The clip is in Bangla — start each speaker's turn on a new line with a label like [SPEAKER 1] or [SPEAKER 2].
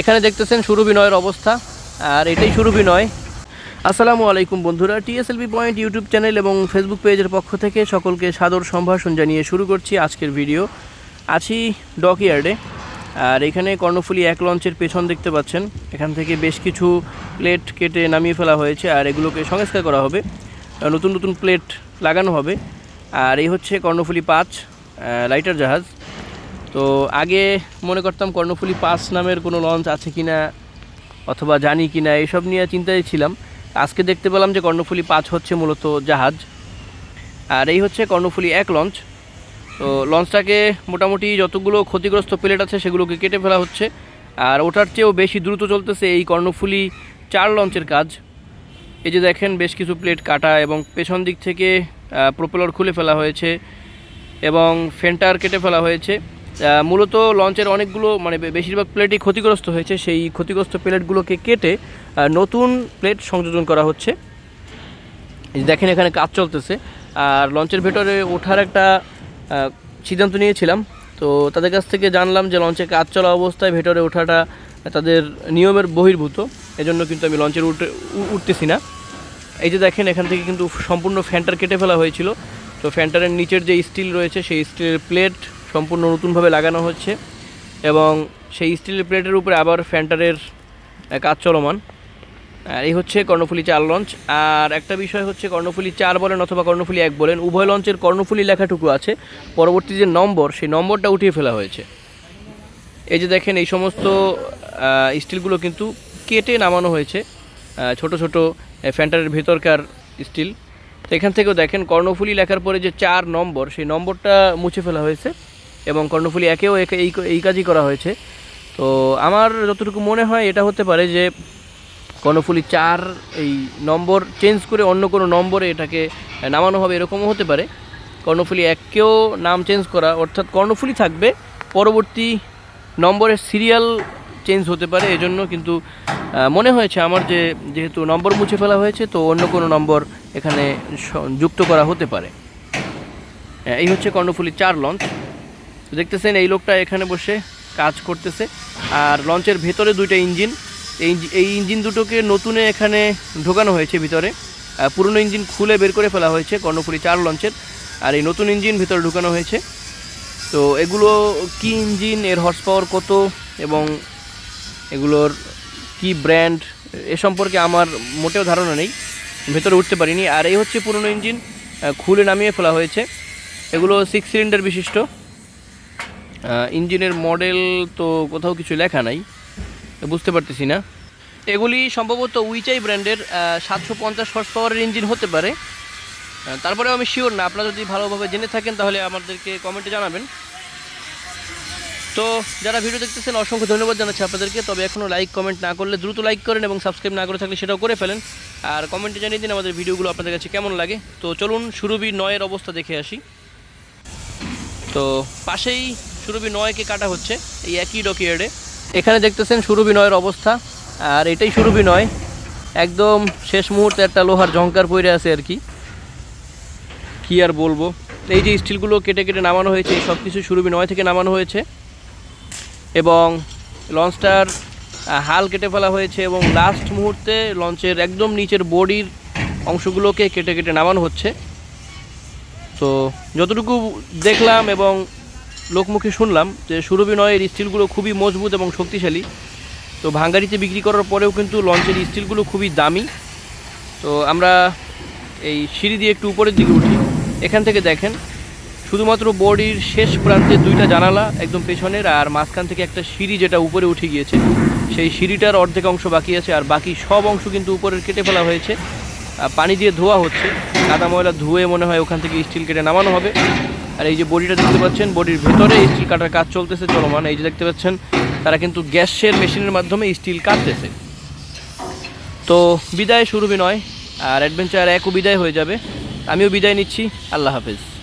[SPEAKER 1] এখানে দেখতেছেন সুরভি নয়ের অবস্থা, আর এটাই সুরভি নয় আসসালামু আলাইকুম বন্ধুরা, টিএসএলবি পয়েন্ট ইউটিউব চ্যানেল এবং ফেসবুক পেজের পক্ষ থেকে সকলকে সাদর সম্ভাষণ জানিয়ে শুরু করছি আজকের ভিডিও। আছি ডকইয়ার্ডে, আর এখানে কর্ণফুলি এক লঞ্চের পেছন দেখতে পাচ্ছেন। এখান থেকে বেশ কিছু প্লেট কেটে নামিয়ে ফেলা হয়েছে, আর এগুলোকে সংস্কার করা হবে। নতুন নতুন প্লেট লাগানো হবে। আর এই হচ্ছে কর্ণফুলি পাঁচ লাইটার জাহাজ। তো আগে মনে করতাম কর্ণফুলি পাস নামের কোনো লঞ্চ আছে কি না অথবা জানি কি না এইসব নিয়ে চিন্তায় ছিলাম। আজকে দেখতে পেলাম যে কর্ণফুলি পাঁচ হচ্ছে মূলত জাহাজ। আর এই হচ্ছে কর্ণফুলি এক লঞ্চ তো লঞ্চটাকে মোটামুটি যতগুলো ক্ষতিগ্রস্ত প্লেট আছে সেগুলোকে কেটে ফেলা হচ্ছে। আর ওটার চেয়েও বেশি দ্রুত চলতেছে এই কর্ণফুলি চার লঞ্চের কাজ। এই যে দেখেন, বেশ কিছু প্লেট কাটা এবং পেছন দিক থেকে প্রোপেলর খুলে ফেলা হয়েছে এবং ফেন্টার কেটে ফেলা হয়েছে। মূলত লঞ্চের অনেকগুলো মানে বেশিরভাগ প্লেটই ক্ষতিগ্রস্ত হয়েছে। সেই ক্ষতিগ্রস্ত প্লেটগুলোকে কেটে নতুন প্লেট সংযোজন করা হচ্ছে। দেখেন এখানে কাজ চলতেছে। আর লঞ্চের ভেতরে ওঠার একটা সিদ্ধান্ত নিয়েছিলাম। তো তাদের কাছ থেকে জানলাম যে লঞ্চে কাজ চলা অবস্থায় ভেতরে ওঠাটা তাদের নিয়মের বহির্ভূত। এজন্য কিন্তু আমি লঞ্চের উঠে উঠতেছি না। এই যে দেখেন এখান থেকে কিন্তু সম্পূর্ণ ফ্যানটার কেটে ফেলা হয়েছিল। তো ফ্যানটারের নিচের যে স্টিল রয়েছে, সেই স্টিলের প্লেট সম্পূর্ণ নতুনভাবে লাগানো হচ্ছে এবং সেই স্টিলের প্লেটের উপরে আবার ফ্যান্টারের কাজ চলমান। এই হচ্ছে কর্ণফুলি চার লঞ্চ। আর একটা বিষয় হচ্ছে কর্ণফুলি চার বলেন অথবা কর্ণফুলি এক বলেন, উভয় লঞ্চের কর্ণফুলি লেখাটুকু আছে। পরবর্তী যে নম্বর, সেই নম্বরটা উঠিয়ে ফেলা হয়েছে। এই যে দেখেন, এই সমস্ত স্টিলগুলো কিন্তু কেটে নামানো হয়েছে ছোট ছোট ফ্যান্টারের ভেতরকার স্টিল। তো এখান থেকেও দেখেন, কর্ণফুলি লেখার পরে যে চার নম্বর, সেই নম্বরটা মুছে ফেলা হয়েছে। এবং কর্ণফুলি একেও একে- এই এই কাজই করা হয়েছে। তো আমার যতটুকু মনে হয়, এটা হতে পারে যে কর্ণফুলি চার এই নম্বর চেঞ্জ করে অন্য কোনো নম্বরে এটাকে নামানো হবে, এরকমও হতে পারে। কর্ণফুলি এককেও নাম চেঞ্জ করা, অর্থাৎ কর্ণফুলি থাকবে, পরবর্তী নম্বরের সিরিয়াল চেঞ্জ হতে পারে, এজন্য কিন্তু মনে হয়েছে আমার যে যেহেতু নম্বর মুছে ফেলা হয়েছে, তো অন্য কোনো নম্বর এখানে যুক্ত করা হতে পারে। এই হচ্ছে কর্ণফুলি চার লঞ্চ। দেখতেছেন এই লোকটা এখানে বসে কাজ করতেছে। আর লঞ্চের ভেতরে দুইটা ইঞ্জিন। এই ইঞ্জিন দুটোকে নতুনে এখানে ঢোকানো হয়েছে ভিতরে। পুরনো ইঞ্জিন খুলে বের করে ফেলা হয়েছে কর্ণফুলি চার লঞ্চের। আর এই নতুন ইঞ্জিন ভিতরে ঢোকানো হয়েছে। তো এগুলো কি ইঞ্জিন, এর হর্স পাওয়ার কত এবং এগুলোর কি ব্র্যান্ড এ সম্পর্কে আমার মোটেও ধারণা নেই। ভেতরে উঠতে পারিনি। আর এই হচ্ছে পুরনো ইঞ্জিন খুলে নামিয়ে ফেলা হয়েছে। এগুলো সিক্স সিলিন্ডার বিশিষ্ট। ইঞ্জিনের মডেল তো কোথাও কিছু লেখা নাই বুঝতে পারতেছি না। এগুলি সম্ভবত উইচাই ব্র্যান্ডের সাতশো পঞ্চাশ হর্স পাওয়ারের ইঞ্জিন হতে পারে। আহ, তারপরেও আমি শিওর না আপনারা যদি ভালোভাবে জেনে থাকেন তাহলে আমাদেরকে কমেন্টে জানাবেন। তো যারা ভিডিও দেখতেছেন অসংখ্য ধন্যবাদ জানাচ্ছি আপনাদেরকে। তবে এখনও লাইক কমেন্ট না করলে দ্রুত লাইক করেন এবং সাবস্ক্রাইব না করে থাকলে সেটাও করে ফেলেন। আর কমেন্টে জানিয়ে দিন আমাদের ভিডিওগুলো আপনাদের কাছে কেমন লাগে। তো চলুন সুরভি নয়ের অবস্থা দেখে আসি। তো পাশেই সুরভি নয়কে কাটা হচ্ছে এই একই ডকিয়ার্ডে এখানে দেখতেছেন সুরভি নয়ের অবস্থা, আর এটাই সুরভি নয়। একদম শেষ মুহূর্তে একটা লোহার ঝঙ্কার পড়ে আছে আর কি। কী আর বলব? এই যে স্টিলগুলো কেটে কেটে নামানো হয়েছে সব কিছু সুরভি নয় থেকে নামানো হয়েছে। এবং লঞ্চটার হাল কেটে ফেলা হয়েছে এবং লাস্ট মুহূর্তে লঞ্চের একদম নিচের বডির অংশগুলোকে কেটে কেটে নামানো হচ্ছে। তো যতটুকু দেখলাম এবং লোকমুখে শুনলাম যে সুরভি নয়ের স্টিলগুলো খুবই মজবুত এবং শক্তিশালী। তো ভাঙ্গারিতে বিক্রি করার পরেও কিন্তু লঞ্চের স্টিলগুলো খুবই দামি। তো আমরা এই সিঁড়ি দিয়ে একটু উপরের দিকে উঠি। এখান থেকে দেখেন, শুধুমাত্র বডির শেষ প্রান্তে দুইটা জানালা একদম পেছনের আর মাঝখান থেকে একটা সিঁড়ি যেটা উপরে উঠে গিয়েছে। সেই সিঁড়িটার অর্ধেক অংশ বাকি আছে আর বাকি সব অংশ কিন্তু উপরের কেটে ফেলা হয়েছে। আর পানি দিয়ে ধোয়া হচ্ছে। কাদা ময়লা ধুয়ে মনে হয় ওখান থেকে স্টিল কেটে নামানো হবে। আর এই যে বডিটা দেখতে পাচ্ছেন, বডির ভেতরে স্টিল কাটার কাজ চলতেছে, চলমান। এই যে দেখতে পাচ্ছেন, তারা কিন্তু গ্যাসের মেশিনের মাধ্যমে স্টিল কাটতেছে। তো বিদায় শুরু নয়, আর অ্যাডভেঞ্চার একও বিদায় হয়ে যাবে। আমিও বিদায় নিচ্ছি। আল্লাহ হাফেজ।